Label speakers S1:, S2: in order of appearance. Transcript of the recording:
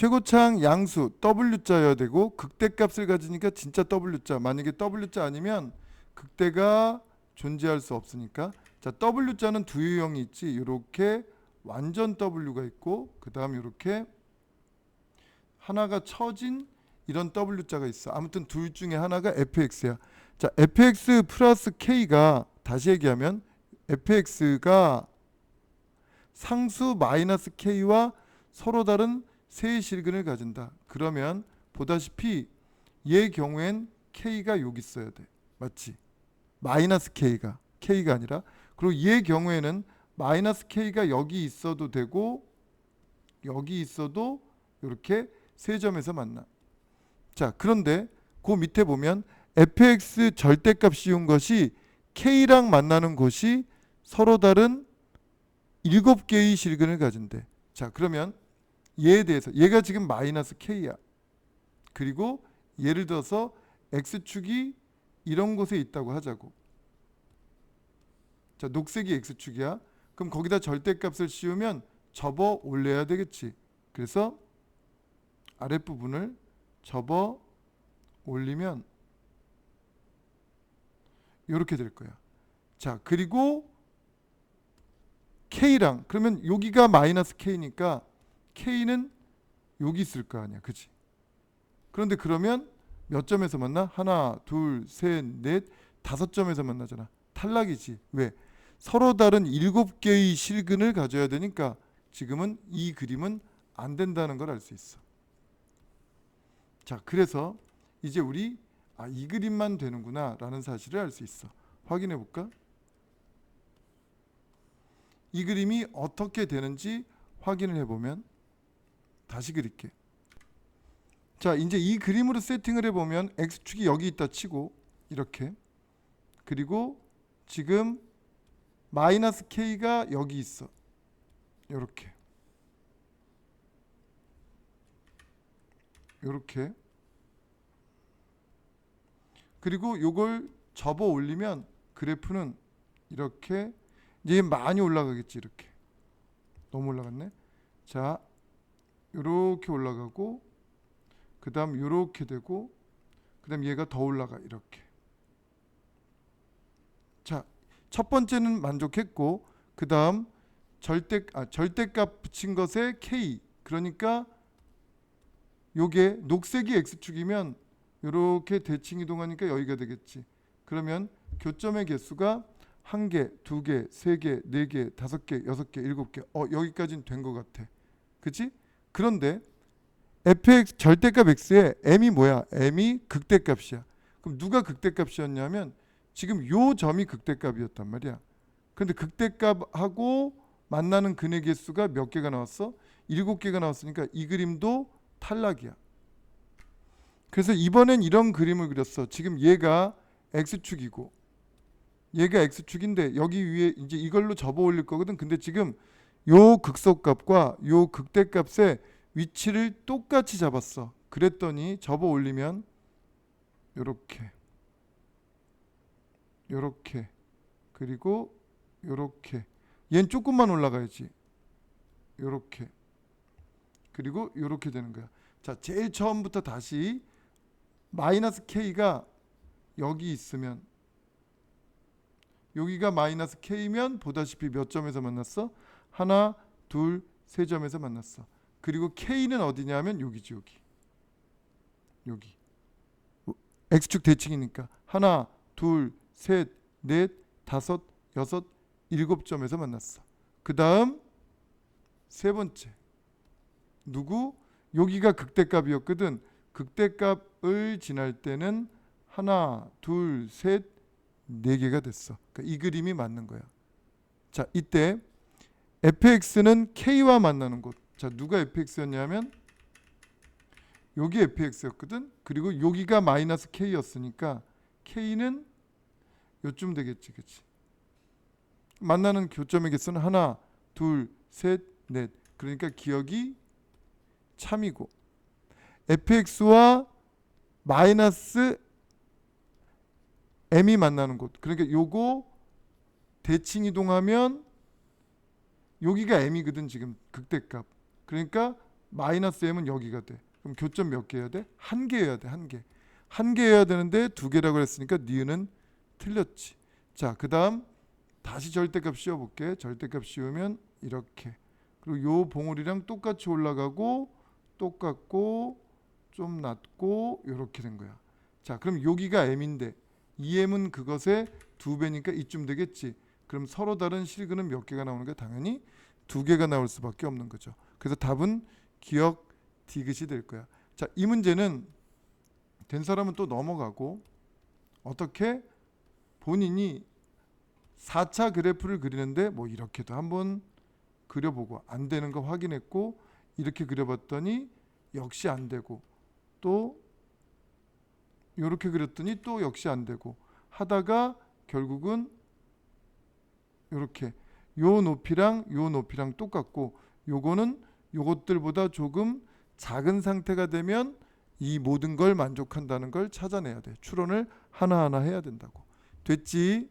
S1: 최고창 양수 W자여야 되고 극대값을 가지니까 진짜 W자. 만약에 W자 아니면 극대가 존재할 수 없으니까 자 W자는 두 유형이 있지. 이렇게 완전 W가 있고 그 다음 이렇게 하나가 처진 이런 W자가 있어. 아무튼 둘 중에 하나가 fx야. 자 fx 플러스 k가 다시 얘기하면 fx가 상수 마이너스 k와 서로 다른 세의 실근을 가진다. 그러면 보다시피 얘 경우엔 k가 여기 있어야 돼. 맞지? 마이너스 k가 k가 아니라 그리고 얘 경우에는 마이너스 k가 여기 있어도 되고 여기 있어도 이렇게 세 점에서 만나. 자, 그런데 그 밑에 보면 fx 절대값 씌운 것이 k랑 만나는 곳이 서로 다른 일곱 개의 실근을 가진대. 자, 그러면 얘에 대해서 얘가 지금 마이너스 k야. 그리고 예를 들어서 x축이 이런 곳에 있다고 하자고. 자, 녹색이 x축이야. 그럼 거기다 절대값을 씌우면 접어 올려야 되겠지. 그래서 아랫부분을 접어 올리면 이렇게 될 거야. 자, 그리고 k랑 그러면 여기가 마이너스 k니까 k는 여기 있을 거 아니야. 그지? 그런데 그러면 몇 점에서 만나? 하나, 둘, 셋, 넷, 다섯 점에서 만나잖아. 탈락이지. 왜? 서로 다른 일곱 개의 실근을 가져야 되니까 지금은 이 그림은 안 된다는 걸 알 수 있어. 자, 그래서 이제 우리 아, 이 그림만 되는구나 라는 사실을 알 수 있어. 확인해 볼까? 이 그림이 어떻게 되는지 확인을 해보면 다시 그릴게. 자, 이제 이 그림으로 세팅을 해보면 x축이 여기 있다 치고 이렇게. 그리고 지금 마이너스 k가 여기 있어. 이렇게. 이렇게. 그리고 요걸 접어 올리면 그래프는 이렇게 이제 많이 올라가겠지 이렇게. 너무 올라갔네. 자 요렇게 올라가고 그 다음 요렇게 되고 그 다음 얘가 더 올라가 이렇게 자 첫 번째는 만족했고 그 다음 절대 아 절대값 붙인 것에 k 그러니까 요게 녹색이 x축이면 요렇게 대칭 이동하니까 여기가 되겠지 그러면 교점의 개수가 한 개, 두 개, 세 개, 네 개, 다섯 개, 여섯 개, 일곱 개. 어 여기까지는 된 것 같아. 그치? 그런데 fx 절대값 x의 m이 뭐야? m이 극대값이야. 그럼 누가 극대값이었냐면 지금 요 점이 극대값이었단 말이야. 근데 극대값하고 만나는 근의 개수가 몇 개가 나왔어? 일곱 개가 나왔으니까 이 그림도 탈락이야. 그래서 이번엔 이런 그림을 그렸어. 지금 얘가 x축이고 얘가 x축인데 여기 위에 이제 이걸로 접어 올릴 거거든. 근데 지금 요 극소값과 요 극대값의 위치를 똑같이 잡았어. 그랬더니 접어 올리면 요렇게 요렇게 그리고 요렇게 얘는 조금만 올라가야지. 요렇게 그리고 요렇게 되는 거야. 자, 제일 처음부터 다시 마이너스 k가 여기 있으면 여기가 마이너스 k면 보다시피 몇 점에서 만났어? 하나, 둘, 세 점에서 만났어. 그리고 k는 어디냐면 여기지 여기. 여기. x축 대칭이니까 하나, 둘, 셋, 넷, 다섯, 여섯, 일곱 점에서 만났어. 그 다음 세 번째 누구? 여기가 극대값이었거든. 극대값을 지날 때는 하나, 둘, 셋, 네 개가 됐어. 그러니까 이 그림이 맞는 거야. 자, 이때 fx는 k와 만나는 곳. 자, 누가 fx였냐면 여기 fx였거든. 그리고 여기가 마이너스 k였으니까 k는 요쯤 되겠지, 그렇지? 만나는 교점의 개수는 하나, 둘, 셋, 넷. 그러니까 기억이 참이고 fx와 마이너스 m이 만나는 곳. 그러니까 요거 대칭 이동하면 여기가 m이거든 지금 극대값. 그러니까 마이너스 m은 여기가 돼. 그럼 교점 몇 개여야 돼? 한 개여야 돼. 한 개. 한 개여야 되는데 두 개라고 했으니까 니은은 틀렸지. 자, 그다음 다시 절대값 씌워 볼게. 절대값 씌우면 이렇게. 그리고 요 봉우리랑 똑같이 올라가고 똑같고 좀 낮고 요렇게 된 거야. 자, 그럼 여기가 m인데 이 m은 그것의 두 배니까 이쯤 되겠지. 그럼 서로 다른 실근은 몇 개가 나오는 게 당연히 두 개가 나올 수밖에 없는 거죠. 그래서 답은 기억 디귿이 될 거야. 자, 이 문제는 된 사람은 또 넘어가고 어떻게 본인이 4차 그래프를 그리는데 뭐 이렇게도 한번 그려보고 안 되는 거 확인했고 이렇게 그려봤더니 역시 안 되고 또 이렇게 그렸더니 또 역시 안 되고 하다가 결국은 이렇게 요 높이랑 요 높이랑 똑같고 요거는 요것들보다 조금 작은 상태가 되면 이 모든 걸 만족한다는 걸 찾아내야 돼. 추론을 하나하나 해야 된다고. 됐지?